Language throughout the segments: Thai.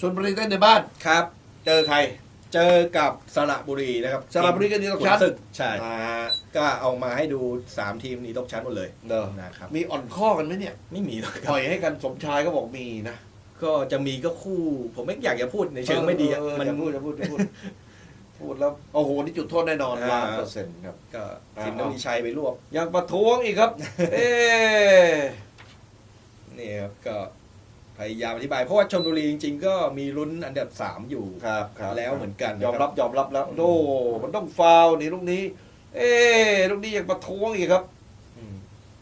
ชนบุรีเล่นในบ้าน ครับ เจอใคร เจอกับสระบุรีนะครับสระบุรีก็หนีตกชั้น ขุศึกใช่ อ่าก็เอามาให้ดู 3 ทีมหนี้ตกชั้นหมดเลยเนอะนะครับ มีอ่อนข้อกันไหมเนี่ยไม่มีหรอกคปรับล่อยให้กันสมชายก็บอกมีนะก็จะมีก็คู่ ผมไม่อยากจะพูดในเชิงไม่ดีอะเออมันจะพูดจะพูดจะพูดพูดแล้วโอ้โหนี่จุดโทษแน่นอนอ่า ล้านเปอร์เซ็นต์ครับ ก็ทีมต้องมีชัยไปรวบ ยังประท้วงอีกครับ เอ๊ะนี่ครับก็ พยายามอธิบาย เพราะว่าชมบุรีจริง ๆ ก็มีลุ้นอันดับ 3 อยู่ครับครับแล้วเหมือนกันยอมนะครับยอมรับแล้วโอ้มันต้องฟาวล์นี่ลูกนี้ เอ๊ะลูกนี้ยังประท้วงอีกครับอืม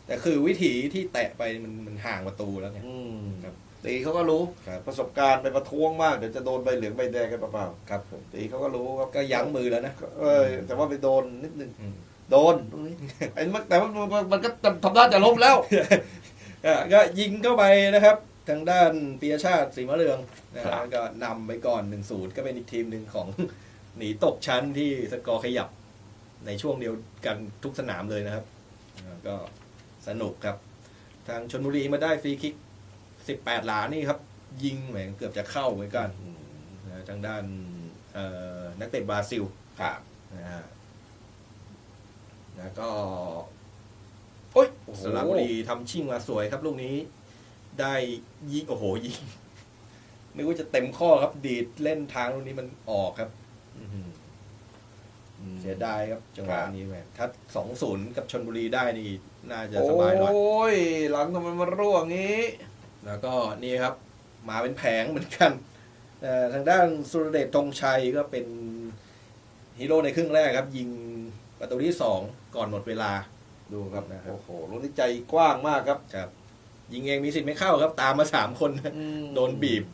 แต่คือวิถีที่แตะไปมันมันห่างประตูแล้วไงอืมครับตีเขาก็รู้ครับประสบการณ์ไปประท้วงมากเดี๋ยวจะโดนใบเหลืองใบแดงกันเปล่าครับผมๆตีเขาก็รู้ครับก็ยั้งมือแล้วนะเออแต่ว่าไปโดนนิดนึงอืมโดนตรงนี้ไอ้มันแต่ว่ามันมันก็ทำด้านจะล้มแล้วก็ก็ยิงเข้าไปนะครับ ทางด้านปียชาติสีมะเรืองนะคครัรับบก็นำไปก่อน 1-0 ก็เป็นอีกทีมหนึ่งของ หนีตกชั้นที่สกอร์ขยับในช่วงเดียวกันทุกสนามเลยนะครับอ่าก็สนุกครับ ทางชนบุรีมาได้ฟรีคิก 18 หลานี่ครับ ยิงแหมเกือบจะเข้าเหมือนกันนะทางด้านเอ่อนักเตะบราซิล ครับนะฮะแล้วก็โอ้ยสระบุรีทำชิ่งมาสวยครับลูกนี้ ได้ยิงโอ้โหยิงนึกว่าจะเต็มข้อครับ ดีดเล่นทางลูกนี้มันออกครับอื้อหือเสียดายครับจังหวะนี้แหมถ้าสองศูนย์กับชนบุรีได้นี่ น่าจะสบายหน่อยโอ้ยหลังทำไมมันร่วงงี้ แล้วก็นี่ครับ มาเป็นแผงเหมือนกันเอ่อทางด้านสุรเดชธงชัยก็เป็นฮีโร่ในครึ่งแรกครับ ยิงประตูที่สองก่อนหมดเวลาดูครับนะครับโอ้โหลูกนี้ใจกว้างมากครับครับ ยิงเองมีสิทธิ์ไม่เข้าครับ ตามมาสามคนโดนบีบ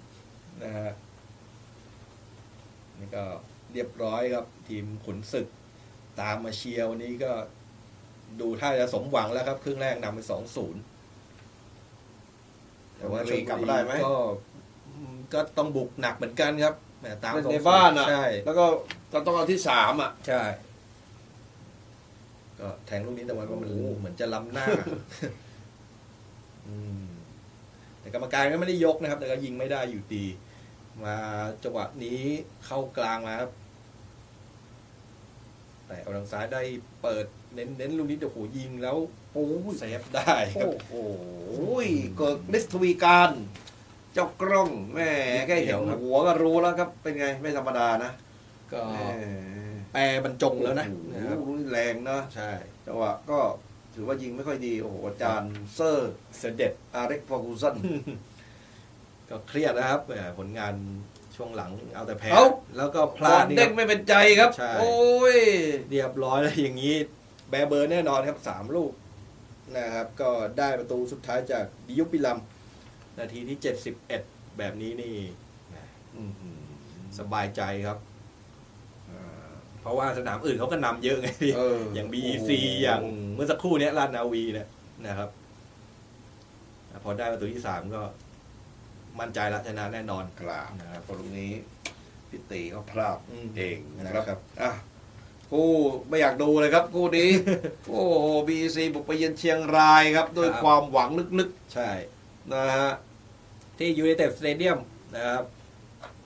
นะฮะนี่ก็เรียบร้อยครับ ทีมขุนศึก ตามมาเชียร์วันนี้ก็ดูท่าจะสมหวังแล้วครับ ครึ่งแรกนำไปสองศูนย์แต่ว่าชลกลับมาได้ไหมก็ก็ต้องบุกหนักเหมือนกันครับแหมตามเล่นสองในศูย์บ้านอะใช่แล้วก็ก็ต้องเอาที่สามอะ ใช่ ก็แทงลูกนี้แต่ว่ามันโอ้โหเหมือนจะล้ำหน้าอืม แต่กรรมการก็ไม่ได้ยกนะครับ แต่ก็ยิงไม่ได้อยู่ดี มาจังหวะนี้เข้ากลางมาครับ แต่เอาทางซ้ายได้เปิดเน้นเน้นลูกนี้โอ้โหยิงแล้วโอ้ยเซฟได้ครับ โอ้โหเกิดฤทธิ์ทวีการเจ้ากล้องแม่แค่เห็นหัวก็รู้แล้วครับ เป็นไงไม่ธรรมดานะก็แหมแปรบรรจงแล้วนะโอ้โหนะครับลูกนี้แรงนะใช่จังหวะก็ ถือว่ายิงไม่ค่อยดี โอ้โหอาจารย์เซอร์เสด็จอาเร็กฟอร์กูสันก็เครียดนะครับแหมผลงานช่วงหลังเอาแต่แพ้เอ้าแล้วก็พพลาลาดดนี่คเด้รังบไม่เป็นใจครับใช่โอ้ยเรียบร้อยแล้วอย่างนี้ แบร์เบอร์แน่นอนครับสามลูกนะครับ ก็ได้ประตูสุดท้ายจากดิยุปิลัม นาทีที่71แบบนี้นี่สบายใจครับอ่า เพราะว่าสนามอื่นเขาก็นำเยอะไงพี่เอออย่างโ BEC อย่างเมื่อสักครู่เนี้ยลาดนาวีเนี่ยนะครับอ่าพอได้ประตูที่สามก็ มั่นใจละชนะแน่นอนครับนะครับตรงนี้พี่ตีก็พลาดอืมเองนะคครัรับบอะคู่ไม่อยากดูเลยครับคู่นี้ โอ้โหบีซีบุกไปเยือนเชียงรายครับ ด้วยความหวังลึกใช่ๆนะฮะที่ยู i นเต็ดสเตเดียมนะครับ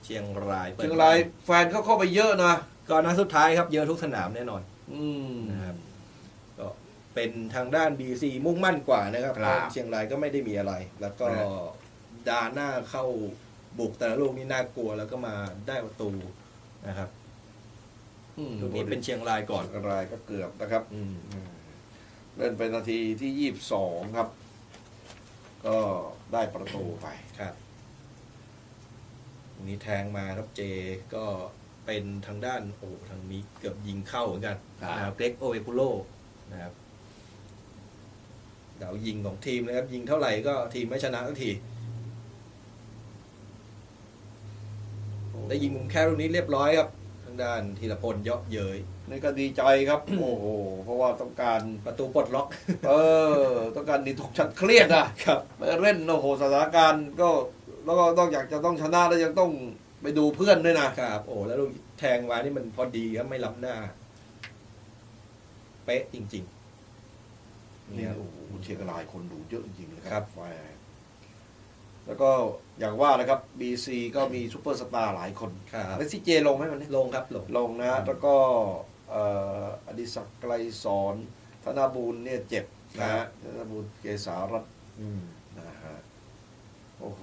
เชียงรายปิดเชียงรายแฟนเขาเข้าไปเยอะนะ ก็นัดสุดท้ายครับ เยอะทุกสนามแน่นอนอืมนะครับก็เป็นทางด้าน BC มุ่งมั่นกว่านะครับครับเพราะเชียงรายก็ไม่ได้มีอะไร แล้วก็นะดาหน้าเข้าบุกแต่ละลูกนี่น่ากลัวแล้วก็มาได้ประตูนะครับอืมลูกนี้เป็นเชียงรายก่อนเชียงรายก็เกือบนะครับ อืมเล่นไปนาทีที่ยี่สิบสองครับ ก็ได้ประตูไป ครับลูกนี้แทงมาครับเจก็ เป็นทางด้านโอ้ทางนี้เกือบยิงเข้าเหมือนกันครับนะครับเกรกโอเอคุโลนะครับเดาวยิงของทีมนะครับ ยิงเท่าไหร่ก็ทีมไม่ชนะทักทีได้ยิงมุมแคบลูกนี้เรียบร้อยครับ ทางด้านธีรพลเยาะเย้ยนี่ก็ดีใจครับ โอ้โหเพราะว่าต้องการประตูปลดล็อก เออ ต้องการดีทุกชั้นเครียดอะครับไปเล่นโอ้โหสถานการณ์ก็แล้วก็นอกจากจะต้องชนะแล้วยังต้อง ไปดูเพื่อนด้วยนะครับ โอ้แล้วลูกแทงมานี่มันพอดีครับไม่ล้ำหน้า เป๊ะจริงเนี่ยโอ้โหเชียงรายคนดูเยอะจริงๆเลยคครัรับบ แหมแล้วก็อย่างว่านะครับ BC ก็มีซูเปอร์สตาร์หลายคนครับเมสซี่เจลงไหมวันนี้ลงครับลง ลงนะแล้วก็เอ่ออดิศักดิ์ไกรสอนธนาบูลเนี่ยเจ็บนะฮะธนาบูลเกษารัตน์อืม นะฮะโอ้โห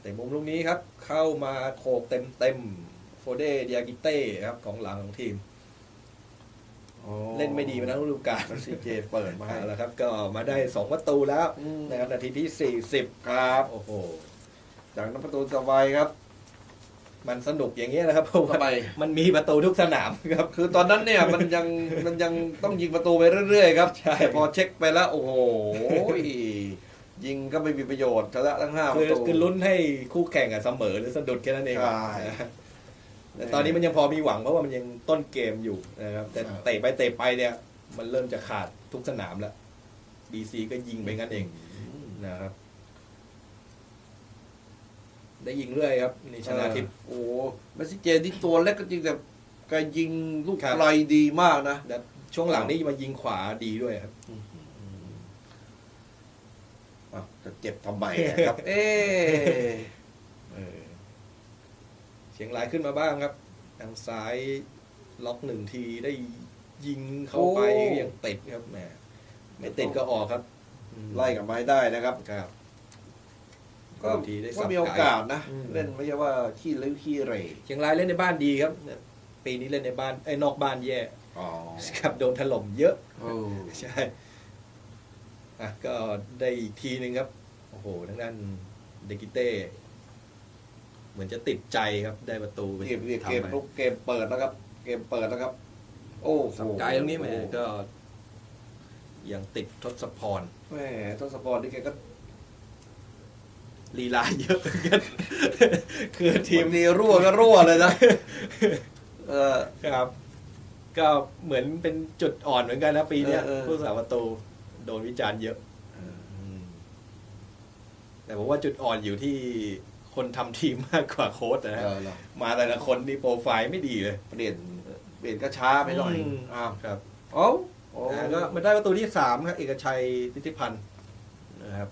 แต่มุมลูกนี้ครับ เข้ามาโขกเต็มเต็มๆโฟเดเดียกิเต้ครับของหลังของทีม เล่นไม่ดีมาทั้งฤดูกาลเมสซี่เจเปิดมาให้เอาละครับ ก็มาได้2ประตูแล้วอืมนะครับนาทีที่40ครับ โอ้โหจากนั้นประตูต่อไปครับมันสนุกอย่างเงี้ยนะครับเพราะว่าทำไมมันมีประตูทุกสนามครับ คือตอนนั้นเนี่ยมันยังมันยังต้องยิงประตูไปเรื่อยๆครับ ใช่แต่พอเช็คไปแล้ว โอ้โห ยิงก็ไม่มีประโยชน์ชนะทั้งห้าปคือระตูคือลุ้นให้คู่แข่งอะเสมอหรือสะดุดแค่นั้นเอง ใช่แต่ตอนนี้มันยังพอมีหวังเพราะว่ามันยังต้นเกมอยู่นะครับ แต่ครับ เตะไปเตะไปเนี่ย มันเริ่มจะขาดทุกสนามแล้วบีซีก็ยิงไปงั้นเองนะครับ ได้ยิงเรื่อยครับนี่ชนะทิพย์ โอ้โหเมสซี่เจนี่ตัวเล็กก็จริงแต่แกยิงลูกครับ ไกลดีมากนะและช่วงหลังนี่มายิงขวาดีด้วยครับอะ จะเจ็บทำไมครับ เอ๊ะเออเชียงรายขึ้นมาบ้างครับทางซ้ายล็อกหนึ่งทีได้ยิงเข้าไปยังติดครับแหมไม่ติดก็ออกครับ ไล่กลับไม้ได้นะครับครับก็บางทีได้สัก็บมีโอกาสนะอืมเล่นไม่ใช่ว่าขี้เลื้ขี้เหร่เชียงรายเล่นในบ้านดีครับเนี่ยปีนี้เล่นในบ้านไอ้ยนอกบ้านแย่อ๋อครับโดนถล่มเยอะโอ้ใช่อะก็ได้อีกทีหนึ่งครับ โอ้โหทางด้านเดกิเต้ เหมือนจะติดใจครับได้ประตูไปเกมเกมทำเกมไปลุกเกมเปิดแล้วครับ เกมเปิดแล้วครับ โอ้โหสับไกลตรงนี้แหมก็ ยังติดทศพรแหมทศพรนี่แกก็ลีลาเยอะเหมือนกันคือทีทีมมนี้รั่วก็รั่วเลยนะเออครับ ก็เหมือนเป็นจุดอ่อนเหมือนกันนะปีเนี้ยเออเออผู้สาประตูโดนวิจารณ์เยอะ แต่ผมว่าจุดอ่อนอยู่ที่คนทำทีมมากกว่าโค้ชนะฮะเออเหรอมาแต่ละคนนี่โปรไฟล์ไม่ดีเลย เปลี่ยนเปลี่ยนก็ช้าไปหน่อยมอ้าวครับโอ้โอ้อ่าก็มาได้ประตูที่สามครับเอกชัยทิติพันธ์นะครับ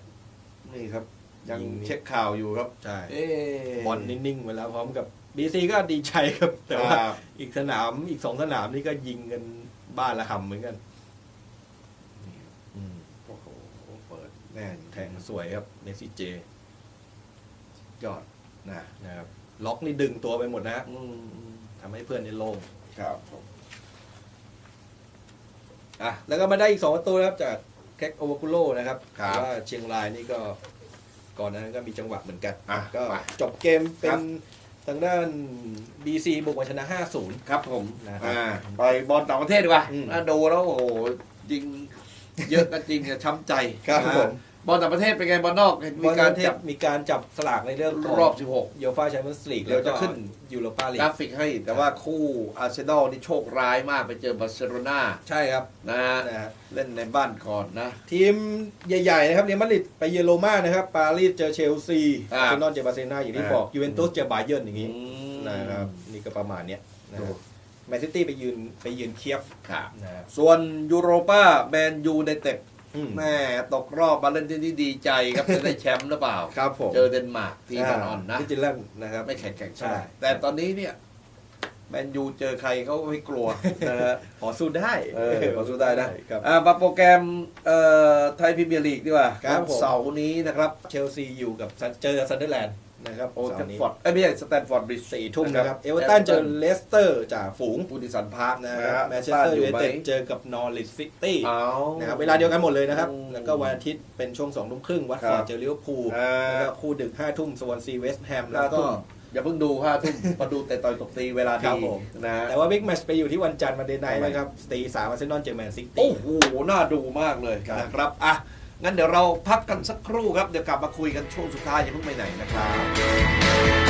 นี่ครับ ยังยิงนี่เช็คข่าวอยู่ครับใช่เอ๊ะบอลนิ่งๆไปแล้วพร้อมกับบีซีก็ดีใจครับ แต่ว่าครับอีกสนามอีกสองสนามนี่ก็ยิงกันบ้านละหำเหมือนกันอืม โอ้โหเปิด แน่จริงแทงสวยครับ เมสซี่เจ ยอดนะนะครับ ล็อกนี่ดึงตัวไปหมดนะฮะอืมอืมทำให้เพื่อนในโล่งครับผมอะแล้วก็มาได้อีกสองประตูนะครับ จากแคคโอวากุโลนะครับครับแต่ว่าเชียงรายนี่ก็ ก่อนหนานั้นก็มีจังหวะเหมือนกัน อะก็มา จบเกมเป็ครันบ ทางด้าน BC บุกมาชนะ 5-0 ครับผมนะครับอ่าไปบอลต่างประเทศดีกว่าอืม อะดูแล้วโอ้โหยิง เยอะก็จริงอะช้ำใจครับนะผมบอลต่างประเทศเป็นไงบอลนอกเห็นมีมีกาการรจัจับบมีการจับสลากในเรื่องของรอบโยฟาแชมเปี้ยนส์ลีกเดี๋ยวจะขึ้นยูโรปาลี16กราฟิกให้ แต่ว่าคู่อาร์เซนอลนี่โชคร้ายมากไปเจอบาร์เซโลนาใช่ครับนะฮะนะฮะเล่นในบ้านก่อนนะ ทีมใหญ่ๆนะครับเรอัลมาดริดไปเยอโรมานะครับปารีสเจอเชลซีอ่าอาร์เซนอลเจอบาร์เซโลนาอย่างที่อ่าบอกยูเวนตุสเจอบาเยิร์นอย่างนี้อืมนะครับนี่ก็ประมาณเนี้ยนะดู แมนซิตี้ไปยืนไปยืนเคียฟครับนะครับส่วนยูโรป้าแมนยูในเต็ดอืมแม่ตกรอบมาเล่นที่นี่ดีใจครับ จะได้แชมป์หรือเปล่า ครับผมเจอเดนมาร์กทีมอ่อนๆนะฟิจิแลนด์นะครับ ไม่แข่งแข่งใช่ ใช่ แต่ตอนนี้เนี่ยแมนยูเจอใครเขาไม่กลัวนะฮะ ขอสู้ได้เออขอสู้ได้นะครับ อ่ามาโปรแกรมเอ่อไทยพรีเมียร์ลีกดีกว่าครับวันผมเสาร์นี้นะครับ เชลซีอยู่กับซันเจอซันเดอร์แลนด์ นะครับโอเสาเทฟร์นี้ฟอร์ดเอ้ยไม่ใช่สแตนฟอร์ดบริดจ์สี่ทุ่มนะครับเอเวอร์ตันเจอเลสเตอร์จ่าฝูงปูติสันพาร์คนะนะคครัรับบแมนเชสเตอร์ยูไนเต็ดเจอกับนอริสซิตี้เอานะครับเวลาเดียวกันหมดเลยนะครับอืมแล้วก็วันอาทิตย์เป็นช่วงสองทุ่มครึ่งวัตฟอร์ครัดบเจอลิเวอร์พูลอ่าแล้วก็คู่ดึกห้าทุ่มสวอนซีเวสต์แฮมห้าแล้วก็ทุ่มอย่าเพิ่งดูห้าทุ่มมาดูแต่ต่อยตบตีเวลาครัดีบผมนะฮะแต่ว่าบิ๊กแมตช์ไปอยู่ที่วันจันทร์มาเดนไนท์ทำไมนะครับสตีสามอาร์เซนอลเจอแมนซิโอ้ตี้โหน่าดูมากเลยครับนะครับอะ งั้นเดี๋ยวเราพักกันสักครู่ครับ เดี๋ยวกลับมาคุยกันช่วงสุดท้ายอย่าเพิ่งไปไหนนะครับ